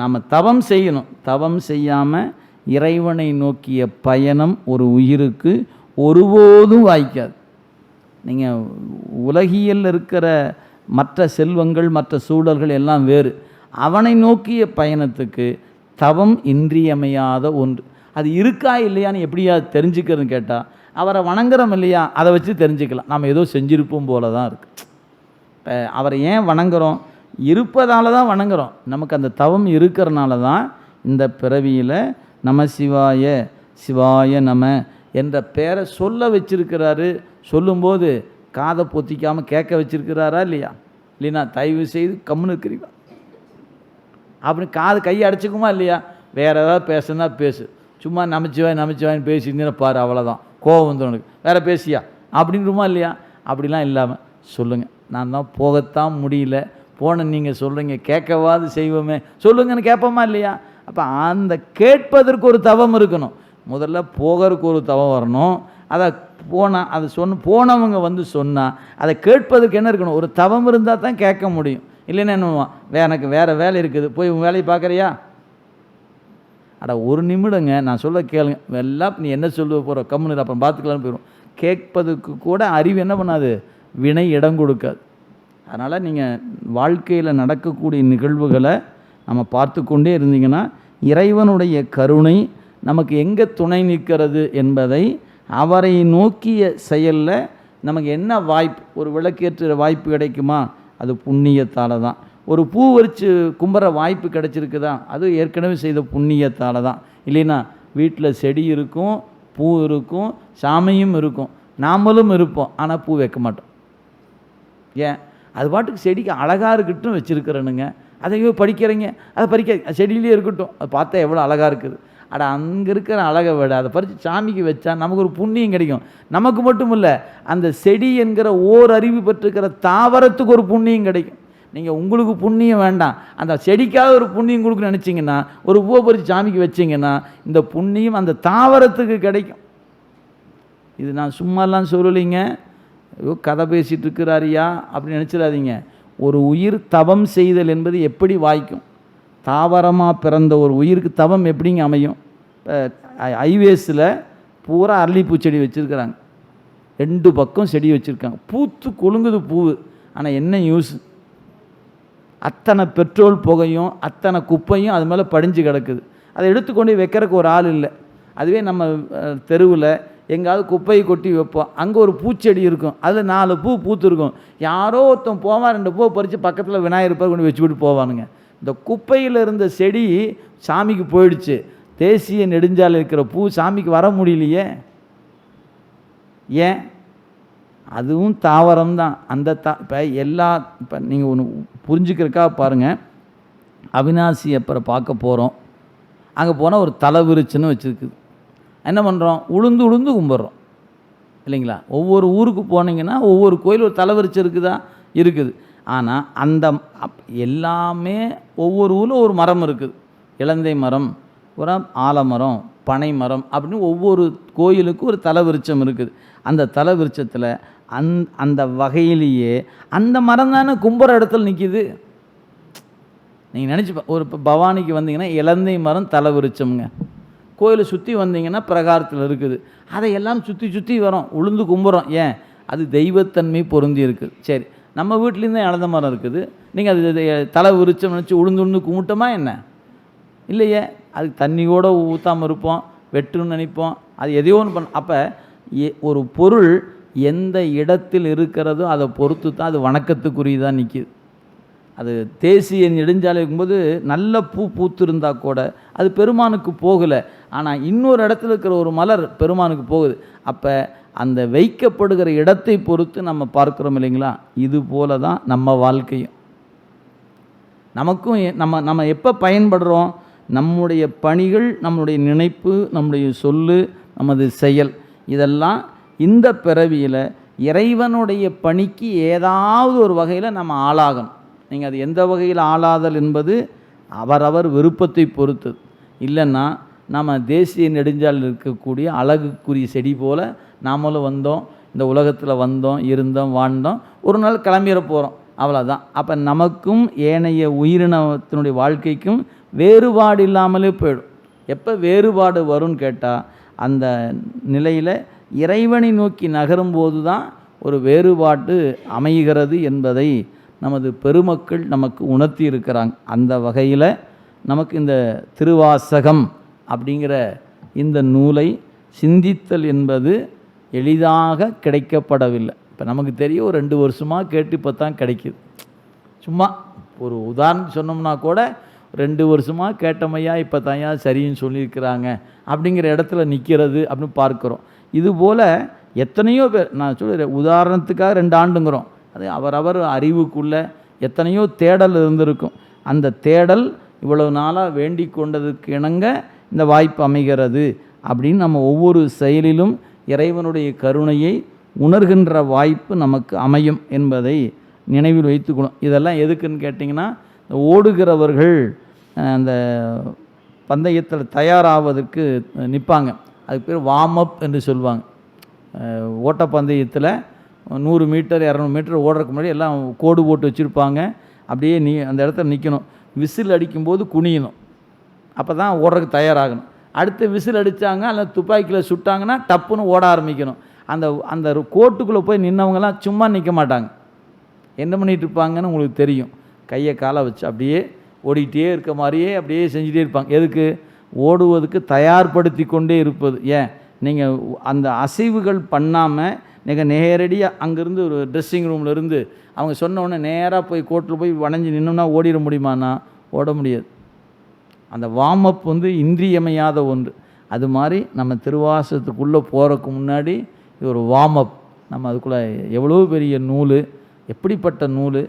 நாம் தவம் செய்யணும். தவம் செய்யாமல் இறைவனை நோக்கிய பயணம் ஒரு உயிருக்கு ஒருபோதும் வாய்க்காது. நீங்கள் உலகியல் இருக்கிற மற்ற செல்வங்கள் மற்ற சூழல்கள் எல்லாம் வேறு. அவனை நோக்கிய பயணத்துக்கு தவம் இன்றியமையாத ஒன்று. அது இருக்கா இல்லையான்னு எப்படியா தெரிஞ்சுக்கிறதுன்னு கேட்டால் அவரை வணங்குறோம் இல்லையா அதை வச்சு தெரிஞ்சுக்கலாம். நம்ம ஏதோ செஞ்சிருப்போம் போல தான் இருக்குது இப்போ அவரை ஏன் வணங்குறோம்? இருப்பதால தான் வணங்குறோம். நமக்கு அந்த தவம் இருக்கிறனால தான் இந்த பிறவியில் நம சிவாய சிவாய நம என்ற பெயரை சொல்ல வச்சிருக்கிறாரு. சொல்லும்போது காதை பொத்திக்காமல் கேட்க வச்சிருக்கிறாரா இல்லையா? இல்லைன்னா தயவு செய்து கம்முன்னு இருக்கிறீங்களா? அப்படி காது கையை அடைச்சிக்குமா இல்லையா? வேற ஏதாவது பேசுனா பேசு. சும்மா நமச்சிவாய் நமச்சிவாயின்னு பேசியிருந்தீங்கன்னா பாரு அவ்வளோதான் கோவம் வந்துடும் உனக்கு. வேற பேசியா? அப்படின்றமா இல்லையா? அப்படிலாம் இல்லாமல் சொல்லுங்கள் நான் தான் போகத்தான் முடியல. போன நீங்கள் சொல்கிறீங்க கேட்கவாது செய்வோமே. சொல்லுங்கன்னு கேட்போமா இல்லையா? அப்போ அந்த கேட்பதற்கு ஒரு தவம் இருக்கணும். முதல்ல போகிறதுக்கு ஒரு தவம் வரணும். அதை போனால் அதை சொன்ன போனவங்க வந்து சொன்னால் அதை கேட்பதற்கு என்ன இருக்கணும்? ஒரு தவம் இருந்தால் தான் கேட்க முடியும். இல்லைன்னா என்ன வே எனக்கு வேறு வேலை இருக்குது. போய் உன் வேலையை பார்க்குறியா? அட ஒரு நிமிடங்க. நான் சொல்ல கேளுங்க. எல்லாம் நீ என்ன சொல்லுவ போகிற கம்முன்னு அப்புறம் பார்த்துக்கலான்னு போயிடும் கேட்பதுக்கு கூட அறிவு என்ன பண்ணாது? வினை இடம் கொடுக்காது. அதனால் நீங்கள் வாழ்க்கையில் நடக்கக்கூடிய நிகழ்வுகளை நம்ம பார்த்து கொண்டே இருந்தீங்கன்னா இறைவனுடைய கருணை நமக்கு எங்கே துணை நிற்கிறது என்பதை அவரை நோக்கிய செயலில் நமக்கு என்ன வாய்ப்பு ஒரு விளக்கேற்ற வாய்ப்பு கிடைக்குமா? அது புண்ணியத்தால் தான். ஒரு பூ வரிச்சு கும்புற வாய்ப்பு கிடைச்சிருக்குதா? அது ஏற்கனவே செய்த புண்ணியத்தால் தான். இல்லைன்னா வீட்டில் செடி இருக்கும் பூ இருக்கும் சாமியும் இருக்கும். நாமளும் இருப்போம் ஆனால் பூ வைக்க மாட்டோம். ஏன்? அது பாட்டுக்கு செடிக்கு அழகாக இருக்கட்டும் வச்சுருக்கிறேனுங்க. அதையோ படிக்கிறீங்க அதை பறிக்க செடியிலே இருக்கட்டும். அதை பார்த்தா எவ்வளோ அழகாக இருக்குது. அட அங்கே இருக்கிற அழகை விட அதை பறித்து சாமிக்கு வச்சா நமக்கு ஒரு புண்ணியம் கிடைக்கும். நமக்கு மட்டும் இல்லை அந்த செடி என்கிற ஓர் அறிவு பெற்றிருக்கிற தாவரத்துக்கு ஒரு புண்ணியம் கிடைக்கும். நீங்கள் உங்களுக்கு புண்ணியம் வேண்டாம். அந்த செடிக்காக ஒரு புண்ணியம் கொடுக்க நினச்சிங்கன்னா ஒரு பூவை பறித்து சாமிக்கு வச்சிங்கன்னா இந்த புண்ணியம் அந்த தாவரத்துக்கு கிடைக்கும். இது நான் சும்மாலாம் சொல்லலைங்க. ஐயோ கதை பேசிகிட்டு இருக்கிறாரியா அப்படின்னு நினச்சிடாதீங்க. ஒரு உயிர் தவம் செய்தல் என்பது எப்படி வாய்க்கும்? தாவரமாக பிறந்த ஒரு உயிருக்கு தவம் எப்படிங்க அமையும்? ஹைவேஸில் பூரா அரளிப்பூ செடி வச்சுருக்கிறாங்க. ரெண்டு பக்கம் செடி வச்சுருக்காங்க. பூத்து கொழுங்குது பூவு. ஆனால் என்ன யூஸ் அத்தனை பெட்ரோல் புகையும் அத்தனை குப்பையும் அது மேலே படிஞ்சு கிடக்குது. அதை எடுத்துக்கொண்டு வைக்கிறதுக்கு ஒரு ஆள் இல்லை. அதுவே நம்ம தெருவில் எங்கேயாவது குப்பையை கொட்டி வைப்போம். அங்கே ஒரு பூச்செடி இருக்கும். அதில் நாலு பூ பூத்துருக்கும். யாரோ ஒருத்தன் போவான் ரெண்டு பூ பறித்து பக்கத்தில் விநாயகர் பேர் கொண்டு வச்சுக்கிட்டு போவானுங்க. இந்த குப்பையில் இருந்த செடி சாமிக்கு போயிடுச்சு. தேசிய நெடுஞ்சாலை இருக்கிற பூ சாமிக்கு வர முடியலையே. ஏன்? அதுவும் தாவரம் தான் அந்த தா இப்போ எல்லா இப்போ நீங்கள் ஒன்று புரிஞ்சுக்கிறக்கா பாருங்கள் அவினாசி அப்புறம் பார்க்க போகிறோம் அங்கே போனால் ஒரு தலை விரிச்சுன்னு வச்சுருக்குது என்ன பண்ணுறோம் உளுந்து உளுந்து கும்பிட்றோம். இல்லைங்களா? ஒவ்வொரு ஊருக்கு போனீங்கன்னா ஒவ்வொரு கோயில் ஒரு தலைவரிச்சு இருக்குதா. இருக்குது ஆனால் அந்த எல்லாமே ஒவ்வொரு ஊரில் ஒரு மரம் இருக்குது. இலந்தை மரம் ஒரு ஆலமரம் பனை மரம் அப்படின்னு ஒவ்வொரு கோயிலுக்கும் ஒரு தலைவிருச்சம் இருக்குது. அந்த தலைவிருச்சத்தில் அந் அந்த வகையிலேயே அந்த மரம் தானே கும்புற இடத்துல நிற்கிது நீங்கள் நினச்சி ஒரு இப்போ பவானிக்கு வந்தீங்கன்னா இலந்தை மரம் தலைவிருச்சம்ங்க கோயிலை சுற்றி வந்தீங்கன்னா பிரகாரத்தில் இருக்குது. அதையெல்லாம் சுற்றி சுற்றி வரோம். உளுந்து கும்புறோம். ஏன்? அது தெய்வத்தன்மை பொருந்தி இருக்குது சரி. நம்ம வீட்லேருந்து இழந்த மரம் இருக்குது. நீங்கள் அது தலை விரிச்சம் நினச்சி உளுந்து உளுந்து கும்பிட்டோமா என்ன? இல்லையே. அதுக்கு தண்ணி கூட ஊற்றாமல் இருப்போம். வெட்டுன்னு நினைப்போம். அது எதையோ ஒன்று பண்ண அப்போ ஒரு பொருள் எந்த இடத்தில் இருக்கிறதோ அதை பொறுத்து தான் அது வணக்கத்துக்குரியதாக நிற்கிது அது தேசிய நெடுஞ்சாலை இருக்கும்போது நல்ல பூ பூத்திருந்தா கூட அது பெருமானுக்கு போகலை. ஆனால் இன்னொரு இடத்துல இருக்கிற ஒரு மலர் பெருமானுக்கு போகுது. அப்போ அந்த வைக்கப்படுகிற இடத்தை பொறுத்து நம்ம பார்க்குறோம் இல்லைங்களா? இது போல தான் நம்ம வாழ்க்கையும். நமக்கும் நம்ம நம்ம எப்போ பயன்படுறோம்? நம்முடைய பணிகள் நம்முடைய நினைப்பு நம்முடைய சொல்லு நமது செயல் இதெல்லாம் இந்த பிறவியில் இறைவனுடைய பணிக்கு ஏதாவது ஒரு வகையில் நம்ம ஆளாகணும். நீங்கள் அது எந்த வகையில் ஆளாதல் என்பது அவரவர் விருப்பத்தை பொறுத்து இல்லைன்னா நம்ம தேசிய நெடுஞ்சாலில் இருக்கக்கூடிய அழகுக்குரிய செடி போல் நாமளும் வந்தோம் இந்த உலகத்தில் வந்தோம் இருந்தோம் வாழ்ந்தோம். ஒரு நாள் கிளம்பிட போகிறோம் அவ்வளோதான் அப்போ நமக்கும் ஏனைய உயிரினத்தினுடைய வாழ்க்கைக்கும் வேறுபாடு இல்லாமலே போயிடும். எப்போ வேறுபாடு வரும்னு கேட்டால் அந்த நிலையில் இறைவனை நோக்கி நகரும்போது தான் ஒரு வேறுபாடு அமைகிறது என்பதை நமது பெருமக்கள் நமக்கு உணர்த்தி இருக்கிறாங்க. அந்த வகையில் நமக்கு இந்த திருவாசகம் அப்படிங்கிற இந்த நூலை சிந்தித்தல் என்பது எளிதாக கிடைக்கப்படவில்லை. இப்போ நமக்கு தெரியும் ஒரு ரெண்டு வருஷமாக கேட்டு இப்போ தான் கிடைக்கிது. சும்மா ஒரு உதாரணம் சொன்னோம்னா கூட ரெண்டு வருஷமாக கேட்டமையா இப்போ தாயா சரின்னு சொல்லியிருக்கிறாங்க அப்படிங்கிற இடத்துல நிற்கிறது அப்படின்னு பார்க்குறோம். இதுபோல் எத்தனையோ பேர் நான் சொல்லுறேன் உதாரணத்துக்காக ரெண்டு ஆண்டுங்கிறோம். அது அவரவர் அறிவுக்குள்ளே எத்தனையோ தேடல் இருந்திருக்கும். அந்த தேடல் இவ்வளவு நாளாக வேண்டி கொண்டதுக்கு இணங்க இந்த வாய்ப்பு அமைகிறது அப்படின்னு நம்ம ஒவ்வொரு செயலிலும் இறைவனுடைய கருணையை உணர்கின்ற வாய்ப்பு நமக்கு அமையும் என்பதை நினைவில் வைத்துக்கணும் இதெல்லாம் எதுக்குன்னு கேட்டிங்கன்னா ஓடுகிறவர்கள் அந்த பந்தயத்தில் தயாராவதற்கு நிற்பாங்க. அதுக்கு பேர் வார்ம் அப் என்று சொல்லுவாங்க. ஓட்டப்பந்தயத்தில் நூறு மீட்டர் இரநூறு மீட்டர் ஓடுறதுக்கு முன்னாடி எல்லாம் கோடு போட்டு வச்சுருப்பாங்க. அப்படியே நீ அந்த இடத்துல நிற்கணும் விசில் அடிக்கும்போது குனியணும். அப்போ தான் ஓடுறதுக்கு தயாராகணும். அடுத்து விசில் அடித்தாங்க அல்லது துப்பாக்கியில் சுட்டாங்கன்னா டப்புன்னு ஓட ஆரம்பிக்கணும். அந்த அந்த கோட்டுக்குள்ளே போய் நின்னவங்கலாம் சும்மா நிற்க மாட்டாங்க. என்ன பண்ணிட்டு இருப்பாங்கன்னு உங்களுக்கு தெரியும். கையை காலை வச்சு அப்படியே ஓடிக்கிட்டே இருக்க மாதிரியே அப்படியே செஞ்சுட்டே இருப்பாங்க. எதுக்கு? ஓடுவதற்கு தயார்படுத்தி கொண்டே இருப்பது. ஏன்? நீங்கள் அந்த அசைவுகள் பண்ணாமல் நீங்கள் நேரடியாக அங்கேருந்து ஒரு ட்ரெஸ்ஸிங் ரூம்லேருந்து அவங்க சொன்ன உடனே நேராக போய் கோட்டில் போய் வளைஞ்சு நின்னோம்னா ஓடிட முடியுமாண்ணா? ஓட முடியாது. அந்த வார்ம் அப் வந்து இன்றியமையாத ஒன்று. அது மாதிரி நம்ம திருவாசத்துக்குள்ளே போகிறதுக்கு முன்னாடி இது ஒரு வார்ம் அப் நம்ம அதுக்குள்ளே எவ்வளோ பெரிய நூல் எப்படிப்பட்ட நூல்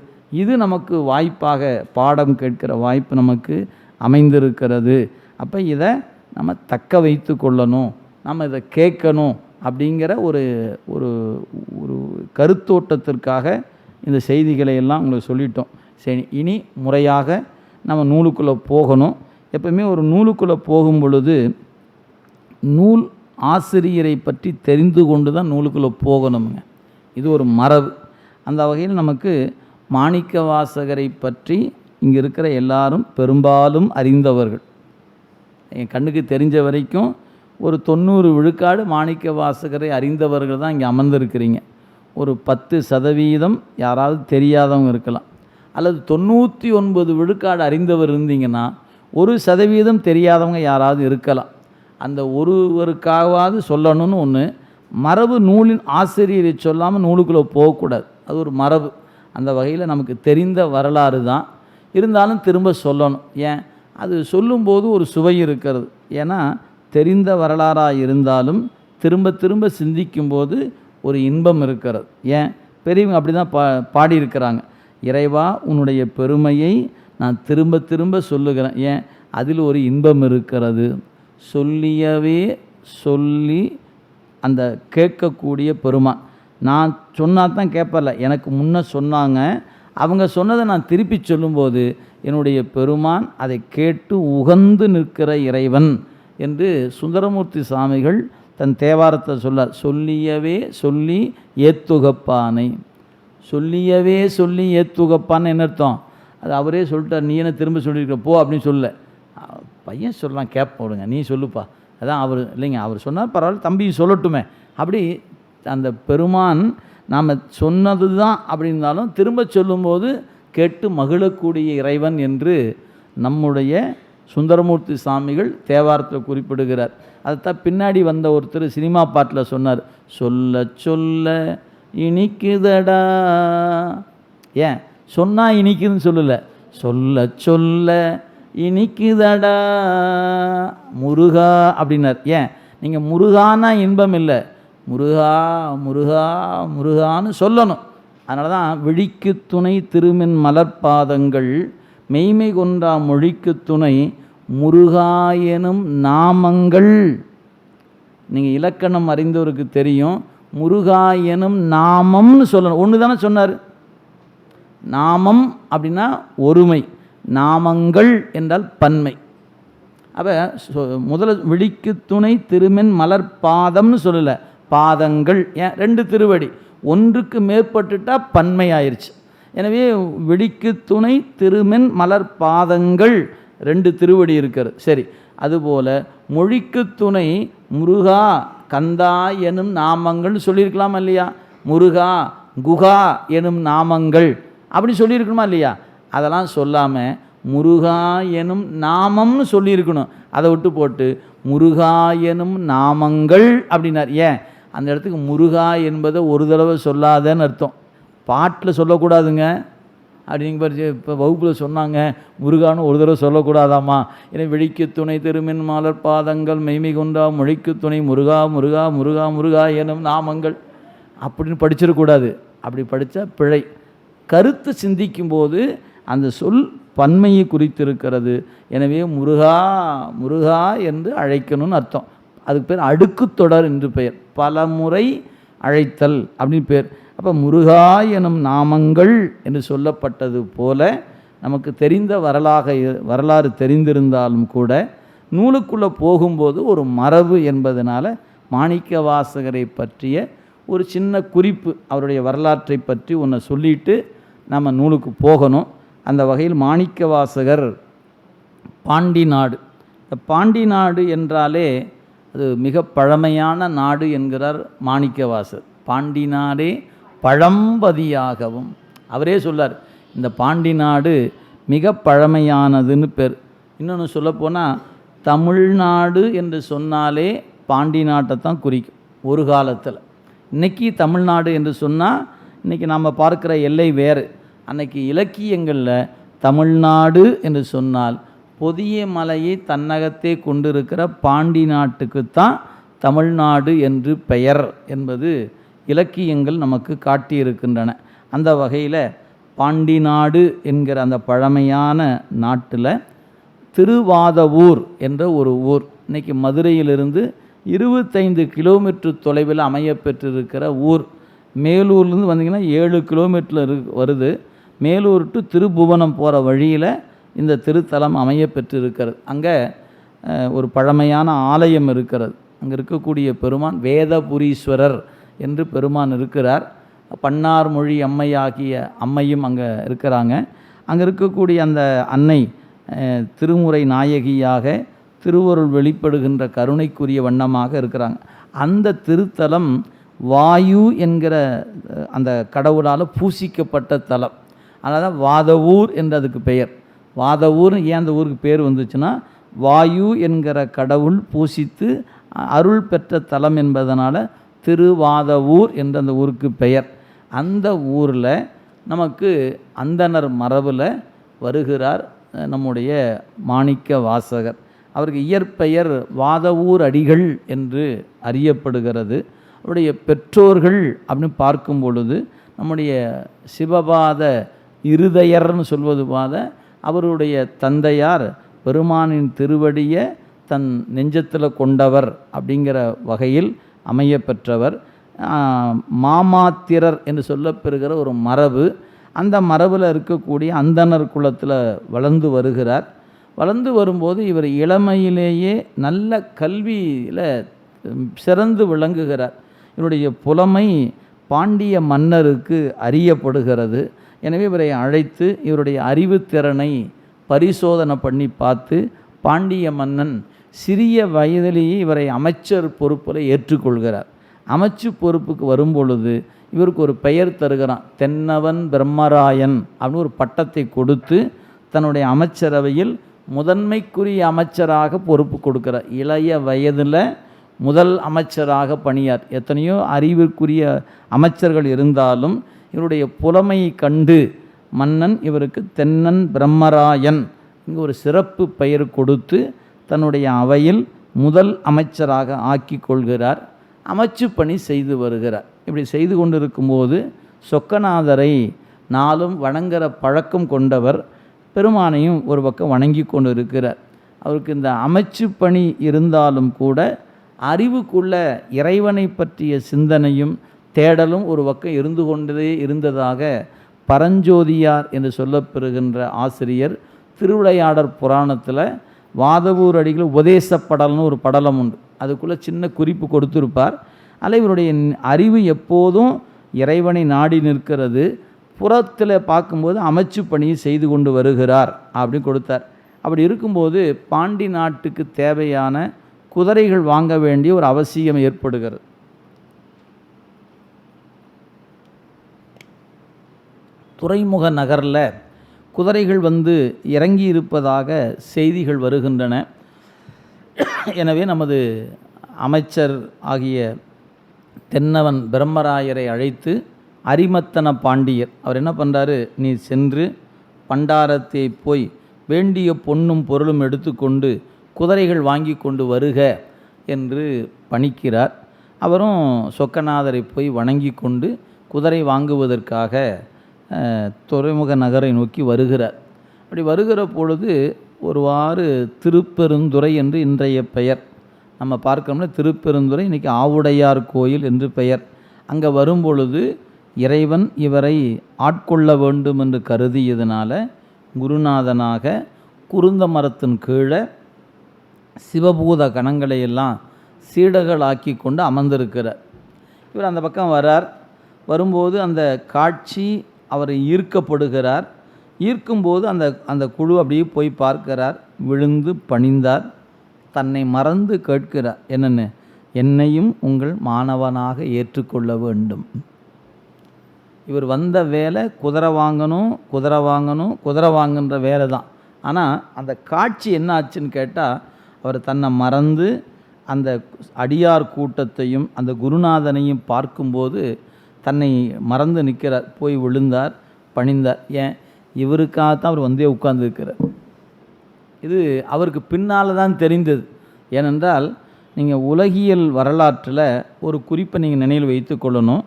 இது நமக்கு வாய்ப்பாக பாடம் கேட்கிற வாய்ப்பு நமக்கு அமைந்திருக்கிறது. அப்போ இதை நம்ம தக்க வைத்து கொள்ளணும் நம்ம இதை கேட்கணும் அப்படிங்கிற ஒரு ஒரு ஒரு கருத்தோட்டத்திற்காக இந்த செய்திகளை எல்லாம் உங்களுக்கு சொல்லிட்டோம். சரி இனி முறையாக நம்ம நூலுக்குள்ளே போகணும். எப்பவுமே ஒரு நூலுக்குள்ளே போகும் பொழுது நூல் ஆசிரியரை பற்றி தெரிந்து கொண்டு தான் நூலுக்குள்ளே போகணுங்க இது ஒரு மரபு. அந்த வகையில் நமக்கு மாணிக்க வாசகரை பற்றி இங்கே இருக்கிற எல்லாரும் பெரும்பாலும் அறிந்தவர்கள். என் கண்ணுக்கு தெரிஞ்ச வரைக்கும் ஒரு தொண்ணூறு விழுக்காடு மாணிக்க வாசகரை அறிந்தவர்கள் தான் இங்கே அமர்ந்திருக்கிறீங்க. ஒரு பத்து சதவீதம் யாராவது தெரியாதவங்க இருக்கலாம். அல்லது தொண்ணூற்றி ஒன்பது விழுக்காடு அறிந்தவர் இருந்தீங்கன்னா ஒரு சதவீதம் தெரியாதவங்க யாராவது இருக்கலாம். அந்த ஒருவருக்காகவாவது சொல்லணும்னு ஒன்று மரபு நூலின் ஆசிரியரை சொல்லாமல் நூலுக்குள்ளே போகக்கூடாது. அது ஒரு மரபு. அந்த வகையில் நமக்கு தெரிந்த வரலாறு தான். இருந்தாலும் திரும்ப சொல்லணும். ஏன்? அது சொல்லும்போது ஒரு சுவை இருக்கிறது. ஏன்னா தெரிந்த வரலாறாக இருந்தாலும் திரும்ப திரும்ப சிந்திக்கும்போது ஒரு இன்பம் இருக்கிறது. ஏன்? பெரியவங்க அப்படி தான் பா பாடியிருக்கிறாங்க. இறைவா உன்னுடைய பெருமையை நான் திரும்ப திரும்ப சொல்லுகிறேன். ஏன்? அதில் ஒரு இன்பம் இருக்கிறது. சொல்லியவே சொல்லி அந்த கேட்கக்கூடிய பெருமான். நான் சொன்னால் தான் கேட்பல எனக்கு முன்ன சொன்னாங்க. அவங்க சொன்னதை நான் திருப்பி சொல்லும்போது என்னுடைய பெருமான் அதை கேட்டு உகந்து நிற்கிற இறைவன் என்று சுந்தரமூர்த்தி சாமிகள் தன் தேவாரத்தை சொல்ல சொல்லியவே சொல்லி ஏத்துகப்பானை. சொல்லியவே சொல்லி ஏத்துகப்பான்னு என்ன அர்த்தம்? அது அவரே சொல்லிட்டார் நீ என்ன திரும்ப சொல்லியிருக்க போ அப்படின்னு சொல்ல பையன் சொல்லலாம் கேப் போடுங்க நீ சொல்லுப்பா. அதான் அவர் இல்லைங்க அவர் சொன்னால் பரவாயில்ல தம்பி சொல்லட்டுமே. அப்படி அந்த பெருமான் நாம் சொன்னது தான் அப்படின்னாலும் திரும்ப சொல்லும்போது கேட்டு மகிழக்கூடிய இறைவன் என்று நம்முடைய சுந்தரமூர்த்தி சாமிகள் தேவாரத்தில் குறிப்பிடுகிறார். அதைத்தான் பின்னாடி வந்த ஒருத்தர் சினிமா பாட்டில் சொன்னார் சொல்ல சொல்ல இனிக்குதடா. ஏன்? சொன்னால் இனிக்குதுன்னு சொல்லலை. சொல்ல சொல்ல இனிக்குதடா முருகா அப்படின்னார். ஏன்? நீங்கள் முருகானா இன்பம் இல்லை. முருகா முருகா முருகான்னு சொல்லணும். அதனால தான் விழிக்கு துணை திருமின் மலர்பாதங்கள் மெய்மை கொண்டா மொழிக்கு துணை முருகாயனும் நாமங்கள். நீங்கள் இலக்கணம் அறிந்தவருக்கு தெரியும். முருகாயனும் நாமம்னு சொல்லணும். ஒன்று தானே சொன்னார்? நாமம் அப்படின்னா ஒருமை. நாமங்கள் என்றால் பன்மை. அப்போ முதல்ல விழிக்கு துணை திருமென் மலர் பாதம்னு சொல்லலை. பாதங்கள் ஏன்? ரெண்டு திருவடி. ஒன்றுக்கு மேற்பட்டுட்டா பன்மை ஆயிடுச்சு எனவே விழிக்கு துணை திருமென் மலர் பாதங்கள் ரெண்டு திருவடி இருக்கிறது. சரி அதுபோல் மொழிக்கு துணை முருகா கந்தா எனும் நாமங்கள்னு சொல்லியிருக்கலாமா இல்லையா? முருகா குகா எனும் நாமங்கள் அப்படி சொல்லியிருக்கணுமா இல்லையா? அதெல்லாம் சொல்லாமல் முருகா எனும் நாமம்னு சொல்லியிருக்கணும். அதை விட்டு போட்டு முருகா எனும் நாமங்கள் அப்படின்னார். ஏன்? அந்த இடத்துக்கு முருகா என்பதை ஒரு தடவை சொல்லாதேன்னு அர்த்தம். பாட்டில் சொல்லக்கூடாதுங்க. அப்படிங்க பாரு இப்போ வகுப்பில் சொன்னாங்க முருகான்னு ஒரு தடவை சொல்லக்கூடாதாம்மா. ஏன்னா வெளிக்கு துணை திருமின் மலர் பாதங்கள் மெய்மை கொண்டா மொழிக்கு துணை முருகா முருகா முருகா முருகா எனும் நாமங்கள். அப்படின்னு படிச்சிடக்கூடாது. அப்படி படித்தா பிழை. கருத்து சிந்திக்கும்போது அந்த சொல் பன்மையை குறித்திருக்கிறது. எனவே முருகா முருகா என்று அழைக்கணும்னு அர்த்தம். அதுக்கு பேர் அடுக்குத் தொடர் என்று பெயர். பல முறை அழைத்தல் அப்படின்னு பேர். அப்போ முருகா எனும் நாமங்கள் என்று சொல்லப்பட்டது போல நமக்கு தெரிந்த வரலாக வரலாறு தெரிந்திருந்தாலும் கூட நூலுக்குள்ளே போகும்போது ஒரு மரபு என்பதனால் மாணிக்க வாசகரை பற்றிய ஒரு சின்ன குறிப்பு அவருடைய வரலாற்றை பற்றி ஒன்று சொல்லிட்டு நம்ம நூலுக்கு போகணும். அந்த வகையில் மாணிக்க வாசகர் பாண்டி நாடு இந்த பாண்டி நாடு என்றாலே அது மிக பழமையான நாடு என்கிறார் மாணிக்கவாசர். பாண்டி நாடே பழம்பதியாகவும். அவரே சொல்லார் இந்த பாண்டி நாடு மிக பழமையானதுன்னு பேர். இன்னொன்று சொல்லப்போனால் தமிழ்நாடு என்று சொன்னாலே பாண்டி நாட்டை தான் குறிக்கும் ஒரு காலத்தில். இன்னைக்கு தமிழ்நாடு என்று சொன்னால் இன்றைக்கி நாம் பார்க்குற எல்லை வேறு. அன்னைக்கு இலக்கியங்களில் தமிழ்நாடு என்று சொன்னால் பொதிய மலையை தன்னகத்தே கொண்டிருக்கிற பாண்டி நாட்டுக்குத்தான் தமிழ்நாடு என்று பெயர் என்பது இலக்கியங்கள் நமக்கு காட்டியிருக்கின்றன. அந்த வகையில் பாண்டி நாடு என்கிற அந்த பழமையான நாட்டில் திருவாதவூர் என்ற ஒரு ஊர். இன்னைக்கு மதுரையிலிருந்து இருபத்தைந்து கிலோமீட்டர் தொலைவில் அமையப்பெற்றிருக்கிற ஊர். மேலூர்லேருந்து வந்தீங்கன்னா ஏழு கிலோமீட்டரில் இரு வருது. மேலூர் டு திருபுவனம் போகிற வழியில் இந்த திருத்தலம் அமையப்பெற்றிருக்கிறது அங்கே ஒரு பழமையான ஆலயம் இருக்கிறது. அங்கே இருக்கக்கூடிய பெருமான் வேதபுரீஸ்வரர் என்று பெருமான் இருக்கிறார். பன்னார் மொழி அம்மையாகிய அம்மையும் அங்கே இருக்கிறாங்க. அங்கே இருக்கக்கூடிய அந்த அன்னை திருமுறை நாயகியாக திருவருள் வெளிப்படுகின்ற கருணைக்குரிய வண்ணமாக இருக்கிறாங்க. அந்த திருத்தலம் வாயு என்கிற அந்த கடவுளால் பூசிக்கப்பட்ட தலம். அதனால் தான் வாதவூர் என்று அதுக்கு பெயர். வாதவூர் ஏன் அந்த ஊருக்கு பேர் வந்துச்சுன்னா வாயு என்கிற கடவுள் பூசித்து அ- அருள் பெற்ற தலம் என்பதனால் திருவாதவூர் என்ற அந்த ஊருக்கு பெயர். அந்த ஊரில் நமக்கு அந்தணர் மரபில் வருகிறார் நம்முடைய மாணிக்க வாசகர். அவருக்கு இயற்பெயர் வாதவூர் அடிகள் என்று அறியப்படுகிறது. அவருடைய பெற்றோர்கள் அப்படின்னு பார்க்கும் பொழுது நம்முடைய சிவபாத இருதயர்னு சொல்வது பாத அவருடைய தந்தையார் பெருமானின் திருவடியை தன் நெஞ்சத்தில் கொண்டவர் அப்படிங்கிற வகையில் அமையப்பெற்றவர் பெற்றவர். மாமாத்திரர் என்று சொல்லப்பெறுகிற ஒரு மரபு. அந்த மரபில் இருக்கக்கூடிய அந்தணர் குலத்தில் வளர்ந்து வருகிறார். வளர்ந்து வரும்போது இவர் இளமையிலேயே நல்ல கல்வியில் சிறந்து விளங்குகிறார். இவருடைய புலமை பாண்டிய மன்னருக்கு அறியப்படுகிறது. எனவே இவரை அழைத்து இவருடைய அறிவுத்திறனை பரிசோதனை பண்ணி பார்த்து பாண்டிய மன்னன் சிறிய வயதிலேயே இவரை அமைச்சர் பொறுப்பில் ஏற்றுக்கொள்கிறார். அமைச்சு பொறுப்புக்கு வரும்பொழுது இவருக்கு ஒரு பெயர் தருகிறான். தென்னவன் பிரம்மராயன் அப்படின்னு ஒரு பட்டத்தை கொடுத்து தன்னுடைய அமைச்சரவையில் முதன்மைக்குரிய அமைச்சராக பொறுப்பு கொடுக்கிறார். இளைய வயதில் முதல் அமைச்சராக பணியார் எத்தனையோ அறிவிற்குரிய அமைச்சர்கள் இருந்தாலும் இவருடைய புலமையை கண்டு மன்னன் இவருக்கு தென்னன் பிரம்மராயன் இங்கு ஒரு சிறப்பு பெயர் கொடுத்து தன்னுடைய அவையில் முதல் அமைச்சராக ஆக்கி கொள்கிறார். அமைச்சு பணி செய்து வருகிறார். இப்படி செய்து கொண்டிருக்கும்போது சொக்கநாதரை நாளும் வணங்குற பழக்கம் கொண்டவர் பெருமானையும் ஒரு பக்கம் வணங்கி கொண்டு இருக்கிறார் அவருக்கு இந்த அமைச்சு பணி இருந்தாலும் கூட அறிவுக்குள்ள இறைவனை பற்றிய சிந்தனையும் தேடலும் ஒரு பக்கம் இருந்து கொண்டே இருந்ததாக பரஞ்சோதியார் என்று சொல்லப்பெறுகின்ற ஆசிரியர் திருவிளையாடற் புராணத்தில் வாதவூர் அடிகள் உபதேசப்படல்னு ஒரு படலம் உண்டு. அதுக்குள்ளே சின்ன குறிப்பு கொடுத்திருப்பார். அதில் இவருடைய அறிவு எப்போதும் இறைவனை நாடி நிற்கிறது. புறத்தில் பார்க்கும்போது அமைச்சு பணியை செய்து கொண்டு வருகிறார் அப்படின்னு கொடுத்தார். அப்படி இருக்கும்போது பாண்டி நாட்டுக்கு தேவையான குதிரைகள் வாங்க வேண்டிய ஒரு அவசியம் ஏற்படுகிறது. துறைமுக நகரில் குதிரைகள் வந்து இறங்கி இருப்பதாக செய்திகள் வருகின்றன. எனவே நமது அமைச்சர் ஆகிய தென்னவன் பிரம்மராயரை அழைத்து அரிமத்தன பாண்டியர் அவர் என்ன பண்ணுறாரு நீ சென்று பண்டாரத்தை போய் வேண்டிய பொன்னும் பொருளும் எடுத்துக்கொண்டு குதிரைகள் வாங்கி கொண்டு வருக என்று பணிக்கிறார். அவரும் சொக்கநாதரை போய் வணங்கி கொண்டு குதிரை வாங்குவதற்காக துறைமுக நகரை நோக்கி வருகிறார். அப்படி வருகிற பொழுது ஒருவாறு திருப்பெருந்துறை என்று இன்றைய பெயர். நம்ம பார்க்கணும்னா திருப்பெருந்துறை இன்றைக்கி ஆவுடையார் கோயில் என்று பெயர். அங்கே வரும்பொழுது இறைவன் இவரை ஆட்கொள்ள வேண்டும் என்று கருதியதனால குருநாதனாக குருந்த மரத்தின் கீழே சிவபூத கணங்களை எல்லாம் சீடர்களாக்கி கொண்டு அமர்ந்திருக்கிறார் இவர் அந்த பக்கம் வரார். வரும்போது அந்த காட்சி அவரை ஈர்க்கப்படுகிறார். ஈர்க்கும்போது அந்த அந்த குழு அப்படியே போய் பார்க்கிறார். விழுந்து பணிந்தார். தன்னை மறந்து கேட்கிறார் என்னென்னு? என்னையும் உங்கள் மாணவனாக ஏற்றுக்கொள்ள வேண்டும். இவர் வந்த வேலை குதிரை வாங்கணும் குதிரை வாங்கணும் குதிரை வாங்குன்ற வேலை தான் ஆனால் அந்த காட்சி என்ன ஆச்சுன்னு கேட்டால் அவர் தன்னை மறந்து அந்த அடியார் கூட்டத்தையும் அந்த குருநாதனையும் பார்க்கும்போது தன்னை மறந்து நிற்கிறார் போய் விழுந்தார் பணிந்தார். ஏன்? இவருக்காகத்தான் அவர் வந்தே உட்கார்ந்துருக்கிறார். இது அவருக்கு பின்னால் தான் தெரிந்தது. ஏனென்றால் நீங்கள் உலகியல் வரலாற்றில் ஒரு குறிப்பை நீங்கள் நினைவில் வைத்து கொள்ளணும்.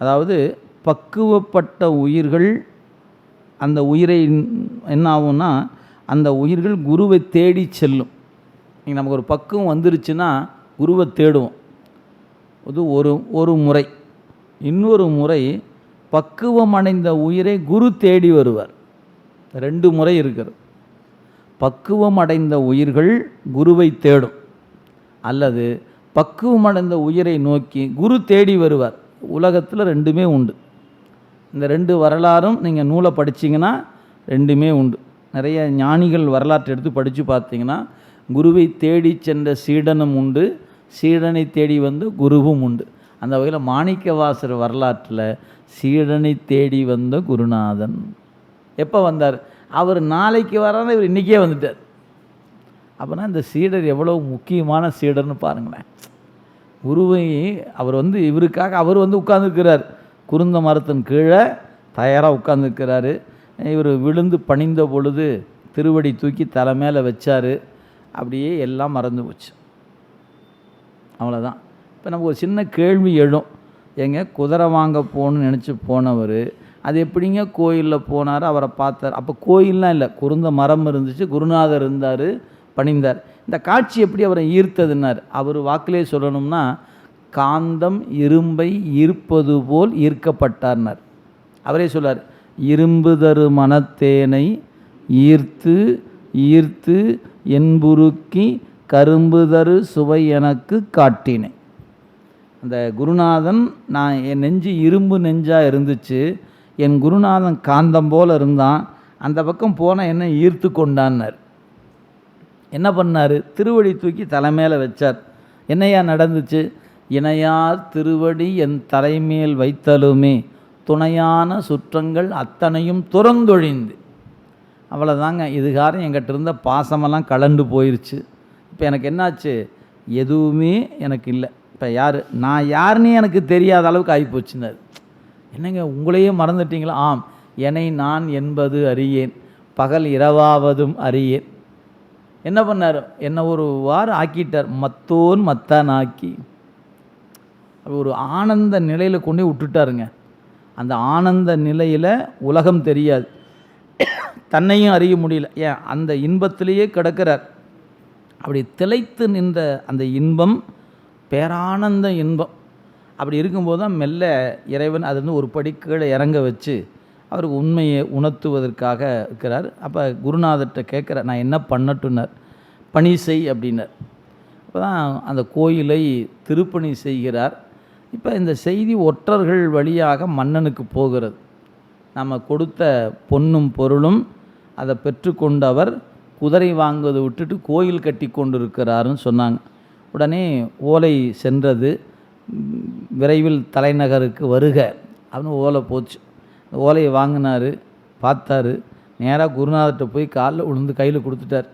அதாவது பக்குவப்பட்ட உயிர்கள் அந்த உயிரை என்ன ஆகும்னா அந்த உயிர்கள் குருவை தேடி செல்லும். நீங்கள் நமக்கு ஒரு பக்குவம் வந்துருச்சுன்னா குருவை தேடுவோம். அது ஒரு ஒரு முறை. இன்னொரு முறை பக்குவம் அடைந்த உயிரை குரு தேடி வருவார். ரெண்டு முறை இருக்கிறது. பக்குவம் அடைந்த உயிர்கள் குருவை தேடும். அல்லது பக்குவம் அடைந்த உயிரை நோக்கி குரு தேடி வருவார். உலகத்தில் ரெண்டுமே உண்டு. இந்த ரெண்டு வரலாறும் நீங்கள் நூலை படிச்சீங்கன்னா ரெண்டுமே உண்டு. நிறைய ஞானிகள் வரலாற்றை எடுத்து படித்து பார்த்தீங்கன்னா குருவை தேடி சென்ற சீடனும் உண்டு. சீடனை தேடி வந்த குருவும் உண்டு. அந்த வகையில் மாணிக்கவாசர் வரலாற்றில் சீடனை தேடி வந்த குருநாதன். எப்போ வந்தார்? அவர் நாளைக்கு வரான்னு இவர் இன்றைக்கே வந்துட்டார். அப்போனா இந்த சீடர் எவ்வளோ முக்கியமான சீடர்னு பாருங்களேன். குருவை அவர் வந்து இவருக்காக அவர் வந்து உட்கார்ந்துருக்கிறார். குருந்த மரத்தின் கீழே தயாராக உட்கார்ந்துருக்கிறாரு. இவர் விழுந்து பணிந்த பொழுது திருவடி தூக்கி தலை மேலே வச்சார். அப்படியே எல்லாம் மறந்து போச்சு. அவ்வளோதான் இப்போ நமக்கு ஒரு சின்ன கேள்வி எழும். ஏங்க குதிரை வாங்க போகணும்னு நினச்சி போனவர் அது எப்படிங்க கோயிலில் போனார் அவரை பார்த்தார். அப்போ கோயில்லாம் இல்லை குருந்த மரம் இருந்துச்சு குருநாதர் இருந்தார் பணிந்தார். இந்த காட்சி எப்படி அவரை ஈர்த்ததுன்னார்? அவர் வாக்கிலே சொல்லணும்னா காந்தம் இரும்பை ஈர்ப்பது போல் ஈர்க்கப்பட்டார்னார். அவரே சொல்லார் இரும்பு தரு மனத்தேனை ஈர்த்து ஈர்த்து என்புருக்கி கரும்பு தரு சுவை எனக்கு காட்டினேன். அந்த குருநாதன் நான் என் நெஞ்சு இரும்பு நெஞ்சாக இருந்துச்சு. என் குருநாதன் காந்தம் போல் இருந்தான். அந்த பக்கம் போன என்ன ஈர்த்து கொண்டான்னார். என்ன பண்ணார்? திருவடி தூக்கி தலைமையில் வச்சார். என்னையா நடந்துச்சு? இணையார் திருவடி என் தலைமேல் வைத்தலுமே. துணையான சுற்றங்கள் அத்தனையும் துறந்தொழிந்து. அவ்வளோதாங்க இதுகாரம் என்கிட்ட இருந்த பாசமெல்லாம் கலண்டு போயிருச்சு. இப்போ எனக்கு என்னாச்சு? எதுவுமே எனக்கு இல்லை. இப்போ யார்? நான் யாருன்னு எனக்கு தெரியாத அளவுக்கு ஆகிப்போச்சுன்னாரு என்னங்க உங்களையே மறந்துட்டீங்களா? ஆம். என்னை நான் என்பது அறியேன். பகல் இரவாவதும் அறியேன். என்ன பண்ணார்? என்ன ஒரு வாரம் ஆக்கிட்டார். மத்தோன் மத்தான் ஆக்கி. அப்படி ஒரு ஆனந்த நிலையில் கொண்டு விட்டுட்டாருங்க. அந்த ஆனந்த நிலையில் உலகம் தெரியாது. தன்னையும் அறிய முடியல. ஏன்? அந்த இன்பத்திலேயே கிடக்கிறார். அப்படி திளைத்து நின்ற அந்த இன்பம் பேரானந்த இன்பம் அப்படி இருக்கும்போது தான் மெல்ல இறைவன் அது வந்து ஒரு படி கீழே இறங்க வச்சு அவர் உண்மையை உணர்த்துவதற்காக இருக்கிறார். அப்போ குருநாதர்கிட்ட கேட்குறார் நான் என்ன பண்ணட்டுனார் பணி செய் அப்படின்னார். அப்போ தான் அந்த கோயிலை திருப்பணி செய்கிறார். இப்போ இந்த செய்தி ஒற்றர்கள் வழியாக மன்னனுக்கு போகிறது. நம்ம கொடுத்த பொன்னும் பொருளும் அதை பெற்றுக்கொண்டவர் குதிரை வாங்குவதை விட்டுட்டு கோயில் கட்டி கொண்டு இருக்கிறாருன்னு சொன்னாங்க. உடனே ஓலை சென்றது. விரைவில் தலைநகருக்கு வருக அப்படின்னு ஓலை போச்சு. ஓலையை வாங்கினாரு பார்த்தாரு. நேராக குருநாதர்கிட்ட போய் காலில் விழுந்து கையில் கொடுத்துட்டார்.